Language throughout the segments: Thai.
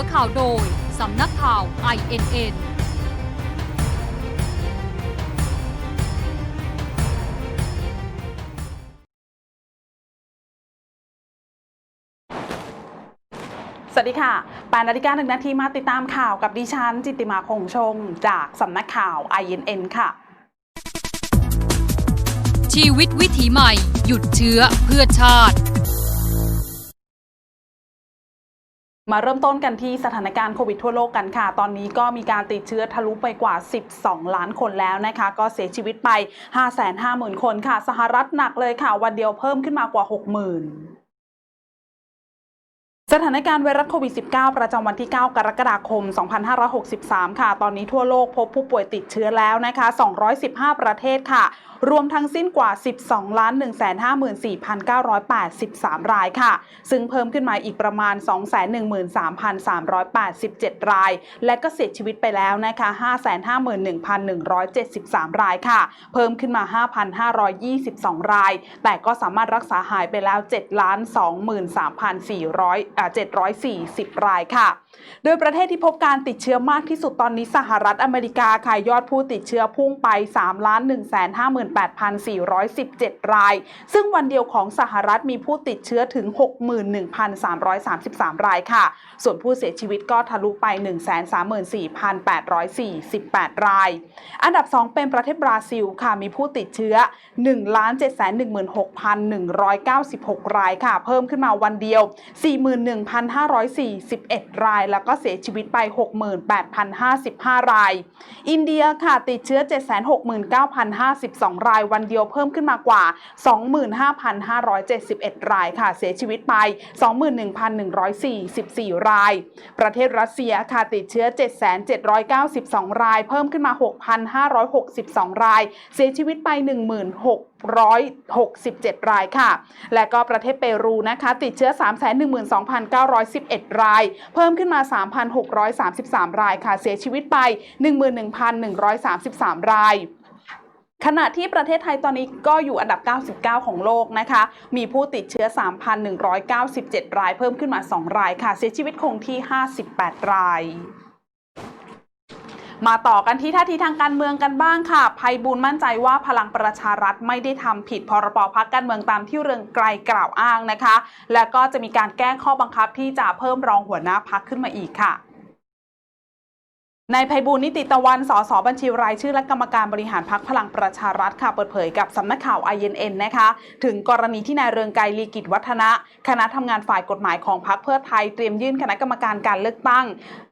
อข่าวโดย สำนักข่าว INN สวัสดีค่ะ8นาฬิกาหนึ่งนาทีมาติดตามข่าวกับดิฉัน จิตติมาคงชง จากสำนักข่าว INN ค่ะ ชีวิตวิถีใหม่ หยุดเชื้อเพื่อชาติ มาเริ่มต้นกันที่สถานการณ์โควิดทั่วโลกกันค่ะ ตอนนี้ก็มีการติดเชื้อทะลุไปกว่า 12 ล้านคนแล้วนะคะ ก็เสียชีวิตไป 550,000 คนค่ะ สหรัฐหนักเลยค่ะ วันเดียวเพิ่มขึ้นมากว่า 60,000 สถานการณ์ไวรัสโควิด -19 ประจำวันที่ 9 กรกฎาคม 2563 ค่ะ ตอนนี้ทั่วโลกพบผู้ป่วยติดเชื้อแล้วนะคะ 215 ประเทศค่ะ รวมทั้งสิ้นกว่า 12 ล้าน 154,983 รายค่ะ ซึ่งเพิ่มขึ้นมาอีกประมาณ 213,387 ราย และก็เสียชีวิตไปแล้วนะคะ 551,173 รายค่ะ เพิ่มขึ้นมา 5,522 ราย แต่ก็สามารถรักษาหายไปแล้ว 7 2 3 4 0 0 740 รายค่ะ โดยประเทศที่พบการติดเชื้อมากที่สุดตอนนี้สหรัฐอเมริกาค่ะยอดผู้ติดเชื้อพุ่งไป 3 ล้าน158,417 ราย ซึ่งวันเดียวของสหรัฐมีผู้ติดเชื้อถึง 61,333 รายค่ะ ส่วนผู้เสียชีวิตก็ทะลุไป 134,848 ราย อันดับ 2 เป็นประเทศบราซิลค่ะมีผู้ติดเชื้อ 1,716,196 รายค่ะ เพิ่มขึ้นมาวันเดียว 41, 1,541 ราย แล้วก็เสียชีวิตไป 68,055 ราย อินเดียค่ะติดเชื้อ 769,052 ราย วันเดียวเพิ่มขึ้นมากว่า 25,571 รายค่ะ เสียชีวิตไป 21,144 ราย ประเทศรัสเซียค่ะติดเชื้อ 7,792 ราย เพิ่มขึ้นมา 6,562 ราย เสียชีวิตไป 1667 รายค่ะ และก็ประเทศเปรูนะคะ ติดเชื้อ 312,000 312,911 ราย เพิ่มขึ้นมา 3,633 รายค่ะ เสียชีวิตไป 11,133 รายขณะที่ประเทศไทยตอนนี้ก็อยู่อันดับ 99 ของโลกนะคะ มีผู้ติดเชื้อ 3,197 ราย เพิ่มขึ้นมา 2 รายค่ะ เสียชีวิตคงที่ 58 ราย มาต่อกันที่ท่าทีทางการเมืองกันบ้างค่ะภัยบูลย์มั่นใจว่าพลังประชารัฐไม่ได้ทำผิดพรบพักการเมืองตามที่เรืองไกลกล่าวอ้างนะคะ และก็จะมีการแก้ข้อบังคับที่จะเพิ่มรองหัวหน้าพักขึ้นมาอีกค่ะ นายไพบูลนิติตะวัน สสบัญชีรายชื่อและกรรมการบริหารพักพลังประชารัฐค่ะเปิดเผยกับสำนักข่าว INN นะคะ ถึงกรณีที่นายเรืองไกรลีกิจวัฒนะ คณะทำงานฝ่ายกฎหมายของพักเพื่อไทยเตรียมยื่นคณะกรรมการการเลือกตั้ง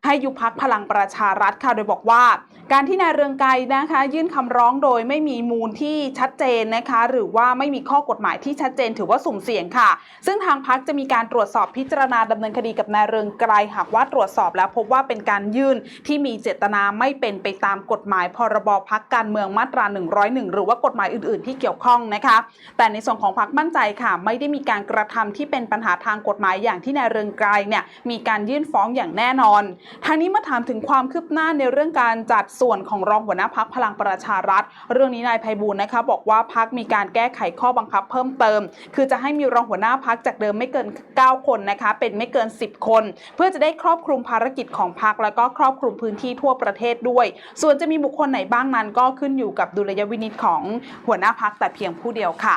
ให้ยุบพักพลังประชารัฐค่ะโดยบอกว่า การที่นายเรืองไกรนะคะ ยื่นคำร้องโดยไม่มีมูลที่ชัดเจนนะคะ หรือว่าไม่มีข้อกฎหมายที่ชัดเจนถือว่าสุ่มเสี่ยงค่ะ ซึ่งทางพักจะมีการตรวจสอบพิจารณาดำเนินคดีกับนายเรืองไกรหากว่าตรวจสอบแล้วพบว่าเป็นการยื่นที่มีเจตนาไม่เป็นไปตามกฎหมายพรบพักการเมืองมาตรา 101 หรือว่ากฎหมายอื่น ๆ ที่เกี่ยวข้องนะคะ แต่ในส่วนของพักมั่นใจค่ะ ไม่ได้มีการกระทำที่เป็นปัญหาทางกฎหมายอย่างที่นายเรืองไกรเนี่ยมีการยื่นฟ้องอย่างแน่นอนทางนี้มาถามถึงความคืบหน้าในเรื่องการจัดส่วนของรองหัวหน้าพักพลังประชารัฐ เรื่องนี้นายไพบูลนะคะบอกว่าพักมีการแก้ไขข้อบังคับเพิ่มเติม คือจะให้มีรองหัวหน้าพักจากเดิมไม่เกิน 9 คนนะคะเป็นไม่เกิน 10 คน เพื่อจะได้ครอบคลุมภารกิจของพักแล้วก็ครอบคลุมพื้นที่ทั่วประเทศด้วย ส่วนจะมีบุคคลไหนบ้างนั้น ก็ขึ้นอยู่กับดุลยวินิจของหัวหน้าพักแต่เพียงผู้เดียวค่ะ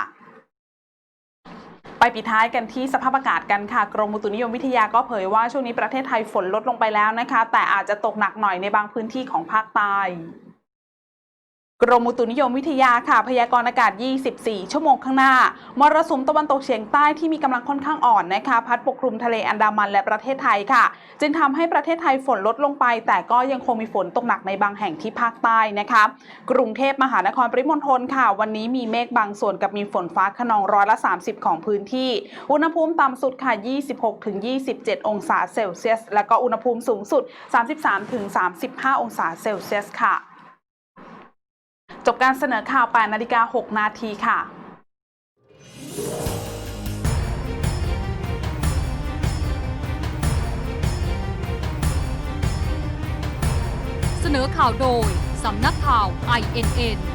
ไปปิดท้ายกันที่สภาพอากาศกันค่ะ กรมอุตุนิยมวิทยาก็เผยว่าช่วงนี้ประเทศไทยฝนลดลงไปแล้วนะคะ แต่อาจจะตกหนักหน่อยในบางพื้นที่ของภาคใต้ กรมอุตุนิยมวิทยาค่ะ พยากรณ์อากาศ 24 ชั่วโมงข้างหน้า มรสุมตะวันตกเฉียงใต้ที่มีกำลังค่อนข้างอ่อนนะคะ พัดปกคลุมทะเลอันดามันและประเทศไทยค่ะ จึงทำให้ประเทศไทยฝนลดลงไป แต่ก็ยังคงมีฝนตกหนักในบางแห่งที่ภาคใต้นะคะ กรุงเทพมหานครปริมณฑลค่ะ วันนี้มีเมฆบางส่วนกับมีฝนฟ้าขนองร้อยละ 30 ของพื้นที่ อุณหภูมิต่ำสุดค่ะ 26-27 องศาเซลเซียส และก็อุณหภูมิสูงสุด 33-35 องศาเซลเซียสค่ะ การเสนอข่าว8นาฬิกา6นาทีค่ะเสนอข่าวโดย สำนักข่าว INN